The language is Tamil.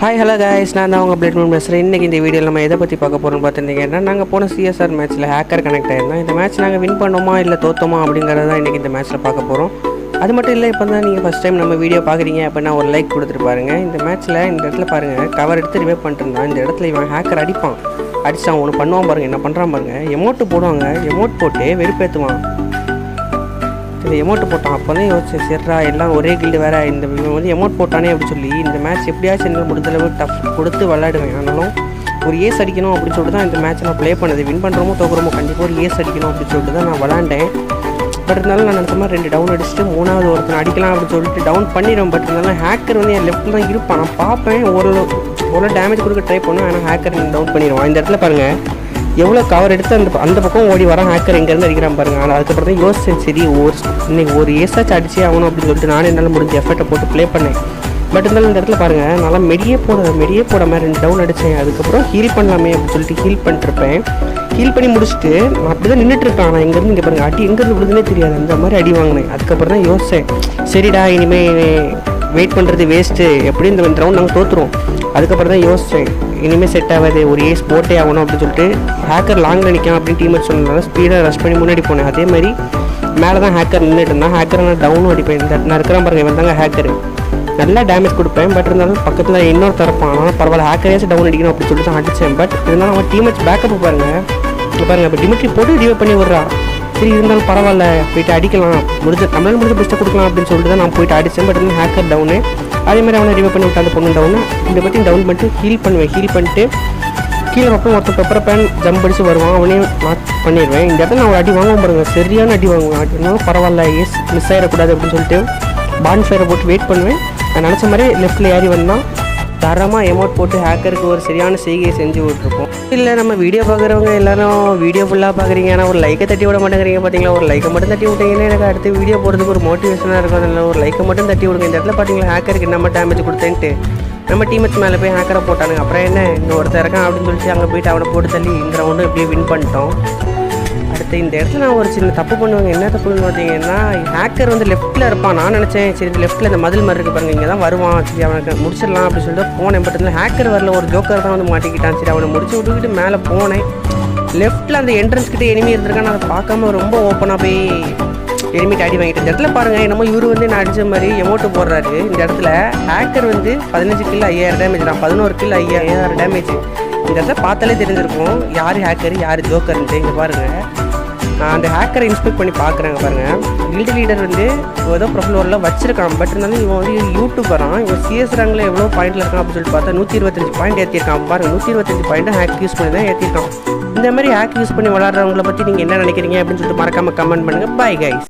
Hi hello guys. நான் தான் உங்கள் பிளட் மூன் பேசுகிறேன் இன்றைக்கி இந்த வீடியோவில் நம்ம எதை பற்றி பார்க்க போகிறோம்னு பார்த்துருந்தீங்கன்னா நாங்கள் போன சிஎஸ்ஆர் மேட்ச்சில் ஹேக்கர் கனெக்ட் ஆயிருந்தோம். இந்த மேட்ச் நாங்கள் வின் பண்ணோமா இல்லை தோத்தோமா அப்படிங்கிறத தான் இன்றைக்கி இந்த மேட்ச்சில் பார்க்க போகிறோம் அது மட்டும் இல்லை இப்போ தான் நீங்கள் ஃபஸ்ட் டைம் நம்ம வீடியோ பார்க்குறீங்க அப்படின்னா ஒரு லைக் கொடுத்துட்டு பாருங்கள் இந்த மேட்ச்சில் இந்த இடத்துல பாருங்கள் கவர் எடுத்து ரிவே பண்ணிட்டுருந்தான் இந்த இடத்துல இவன் ஹேக்கர் அடிப்பான். அடிச்சு அவன் ஒன்று பண்ணுவான் பாருங்கள் என்ன பண்ணுறான் பாருங்கள் எமௌண்ட்டு போடுவாங்க எமௌண்ட் போட்டு வெறுப்பேற்றுவான் இந்த எமௌண்ட் போட்டான். அப்போ தான் யோசிச்சேன் சரிடா எல்லாம் ஒரே கில்டு வேற இந்த இவன் வந்து எமௌண்ட் போட்டானே அப்படி சொல்லி இந்த மேட்ச் எப்படியாச்சும் எனக்கு முடிஞ்சளவு டஃப் கொடுத்து விளையாடுவேன். ஆனாலும் ஒரு ஏஸ் அடிக்கணும் அப்படின்னு சொல்லிட்டு தான் இந்த மேட்ச் நான் ப்ளே பண்ணது. வின் பண்ணுறோமோ தோக்குறோமோ கண்டிப்பாக ஒரு ஏஸ் அடிக்கணும் அப்படின்னு சொல்லிட்டு தான் நான் விளாண்டேன் பட் இருந்தாலும் நான் நினச்ச மாதிரி ரெண்டு டவுன் அடிச்சுட்டு மூணாவது ஒருத்தன் அடிக்கலாம் அப்படின்னு சொல்லிட்டு டவுன் பண்ணிடுவேன். பட் இருந்தாலும் ஹேக்கர் வந்து என் லெஃப்ட்டில் தான் இருப்பான். நான் பார்ப்பேன் ஒரு ஓரளவு டேமேஜ் கொடுக்க ட்ரை பண்ணுவேன். ஆனால் ஹேக்கர் டவுன் பண்ணிடுவான். இந்த இடத்துல பாருங்கள் எவ்வளோ கவர் எடுத்து அந்த அந்த பக்கம் ஓடி வரான் ஹேக்கர் எங்கேருந்து அடிக்கிறான் பாருங்க. ஆனால் அதுக்கப்புறம் தான் யோசிச்சேன் சரி ஒரு இன்னைக்கு ஒரு ஏசாச்சும் அடிச்சே ஆகணும் அப்படின்னு சொல்லிட்டு நானும் என்னால் முடிஞ்ச எஃபர்ட்டை போட்டு ப்ளே பண்ணேன். பட் இருந்தாலும் இந்த இடத்துல பாருங்கள் நல்லா மெடியே போட மெடியே போட மாதிரி ரெண்டு டவுன் அடித்தேன் அதுக்கப்புறம் ஹீல் பண்ணலாமே அப்படின்னு சொல்லிட்டு ஹீல் பண்ணிட்டுருப்பேன் ஹீல் பண்ணி முடிச்சுட்டு நான் அப்படி தான் நின்றுட்டு இருக்கான் நான் இங்கேருந்து இங்கே பாருங்கள் அடி எங்கேருந்து விழுதுனே தெரியாது. அந்த மாதிரி அடி வாங்கினேன். அதுக்கப்புறம் தான் யோசித்தேன் சரிடா இனிமேல் வெயிட் பண்ணுறது வேஸ்ட்டு எப்படி இந்த ரவுண்ட் நாங்கள் தோற்றுருவோம் அதுக்கப்புறம் தான் யோசித்தேன் இனிமேல் செட் ஆகாது ஒரு ஏஸ் போட்டே ஆகணும் அப்படின்னு சொல்லிட்டு ஹேக்கர் லாங்கில் நிற்கும் அப்படின்னு டீமேட் சொன்னதால ஸ்பீடாக ரஷ் பண்ணி முன்னாடி போனேன். அதே மாதிரி மேலே தான் ஹேக்கர் நின்றுட்டு இருந்தான். ஹேக்கரை நான் டவுனும் அடிப்பேன். இந்த நான் இருக்கிறேன் பாருங்க இவன் தாங்க ஹேக்கர் நல்லா டேமேஜ் கொடுப்பேன். பட் இருந்தாலும் பக்கத்தில் இன்னொரு தரப்பான் ஆனால் பரவாயில்ல ஹேக்கரேஸ் டவுன் அடிக்கணும் அப்படின்னு சொல்லிட்டு தான் அடித்தேன் பட் இருந்தாலும் அவன் டீமேட்ஸ் பேக்கப் பாருங்க. பாருங்கள் இப்போ டிமிட்ரி போட்டு டிவை பண்ணி விட்றா. சரி இருந்தாலும் பரவாயில்ல போயிட்டு அடிக்கலாம். முடிஞ்ச தமிழ் முடிஞ்ச பெஸ்ட்டை கொடுக்கலாம் அப்படின்னு சொல்லிட்டு தான் நான் போயிட்டு அடித்தேன் பட் இருந்தாலும் ஹேக்கர் டவுனு அதே மாதிரி அவனை ரிவே பண்ணி விட்டு அந்த பொண்ணு டவுனு இந்த பற்றி டவுன் பண்ணிட்டு ஹீல் பண்ணுவேன் ஹீல் பண்ணிட்டு கீழே பக்கம் ஒருத்தர் பெப்பர் பேன் ஜம்ப் அடிச்சு வருவான். அவனையும் நாக் பண்ணிடுவேன். இந்த இடத்துல நான் ஒரு அடி வாங்குவேன் பாருங்க. சரியான அடி வாங்குவேன். அடி பரவாயில்ல ஏஸ் மிஸ் ஆகிடக்கூடாது அப்படின்னு சொல்லிட்டு பான் ஃபயரை போட்டு வெயிட் பண்ணுவேன். நான் நினச்ச மாதிரி லெஃப்ட்டில் ஏறி வந்தான். தரமாக எமௌண்ட் போட்டு ஹேக்கருக்கு ஒரு சரியான செய்கையை செஞ்சு விட்ருப்போம் இல்லை நம்ம வீடியோ பார்க்குறவங்க எல்லாரும் வீடியோ ஃபுல்லாக பார்க்குறீங்க. ஆனால் ஒரு லைக்கை தட்டி விட மாட்டேங்கிறீங்க. பார்த்தீங்களா ஒரு லைக்கை மட்டும் தட்டி விட்டீங்கன்னா எனக்கு அடுத்து வீடியோ போகிறதுக்கு ஒரு மோட்டிவேஷனாக இருக்கும். அதனால் ஒரு லைக்கை மட்டும் தட்டி விடுங்க. இந்த இடத்துல பார்த்தீங்களா ஹேக்கருக்கு நம்ம டேமேஜ் கொடுத்தேன்ட்டு. நம்ம டீமேட்ஸ் மேலே போய் ஹேக்கரை போட்டானுங்க. அப்புறம் என்ன? இங்கே ஒருத்தர் இருக்கான் அப்படின்னு சொல்லிட்டு அங்கே போயிட்டு அவனை போட்டு தள்ளி இந்த ரவுண்டும் எப்படியே வின் பண்ணிட்டோம். அடுத்து இந்த இடத்துல நான் ஒரு சின்ன தப்பு பண்ணுவாங்க. என்ன தப்புன்னு பார்த்தீங்கன்னா ஹேக்கர் வந்து லெஃப்ட்டில் இருப்பான். நான் நினச்சேன் சரி லெஃப்ட்டில் இந்த மதில் மாதிரி இருக்கு பாருங்க இங்கே தான் வருவான். சரி அவனுக்கு முடிச்சிடலாம் அப்படின்னு சொல்லிட்டு போனேன் பட் ஹேக்கர் வரல ஒரு ஜோக்கர் தான் வந்து மாட்டிக்கிட்டான். சரி அவனை முடிச்சு விட்டுக்கிட்டு மேலே போனேன். லெஃப்ட்டில் அந்த என்ட்ரன்ஸ் கிட்டே எனிமி இருந்திருக்கான் அதை பார்க்காம ரொம்ப ஓப்பனாக போய் எனிமிட்டு அடி வாங்கிட்டு இந்த இடத்துல பாருங்கள் என்னமோ இவரு வந்து நான் அடிச்ச மாதிரி எமௌண்ட் போடுறாரு. இந்த இடத்துல ஹேக்கர் வந்து பதினஞ்சு கிலோ ஐயாயிரம் டேமேஜ் நான் பதினோரு கிலோ ஐயாயிரம் டேமேஜ் இந்த இடத்துல பார்த்தாலே தெரிஞ்சிருக்கும் யார் ஹேக்கர் யார் ஜோக்கர்ன்ட்டு இங்கே பாருங்கள் அந்த ஹேக்கரை இன்ஸ்பெக்ட் பண்ணி பார்க்குறேங்க பாருங்க. கில்டு லீடர் வந்து ஏதோ ப்ரொஃபைல் வச்சிருக்கான். பட் இருந்தாலும் இவன் வந்து யூடியூபரான் இவன் சிஎஸ் ரேங்கில் எவ்வளோ பாயிண்ட்ல இருக்கான் அப்படின்னு சொல்லி பார்த்தா நூற்றி இருபத்தஞ்சு பாயிண்ட் ஏற்றிருக்கான் பாருங்க நூற்றி இருபத்தஞ்சு பாயிண்ட் ஹேக் யூஸ் பண்ணி தான் ஏற்றிருக்கான் இந்த மாதிரி ஹேக் யூஸ் பண்ணி விளாட்றவங்கள பற்றி நீங்கள் என்ன நினைக்கிறீங்க அப்படின்னு சொல்லிட்டு மறக்காமல் கமெண்ட் பண்ணுங்கள் பாய் கைஸ்